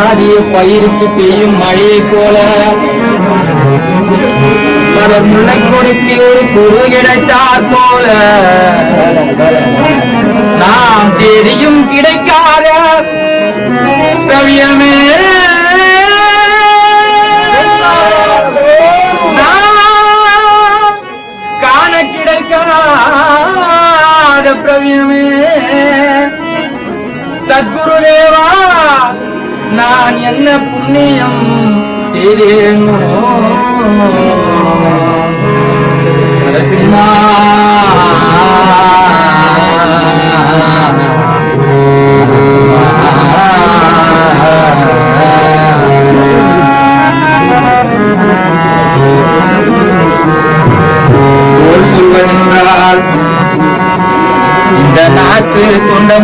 ஆதிய பயிருக்கு பெய்யும் மழையை போல மலர் முல்லை கொடுப்பில் ஒரு குரு கிடைத்தார் போல. நாம் தெரியும் கிடைக்காத கவியமே. காண கிடைக்காத பிரவியமே சத்குருதேவா நான் என்ன புண்ணியம் செய்தேனோ? நரசிம்மா. சொல்வதென்றால் இந்த நாட்டு கொண்ட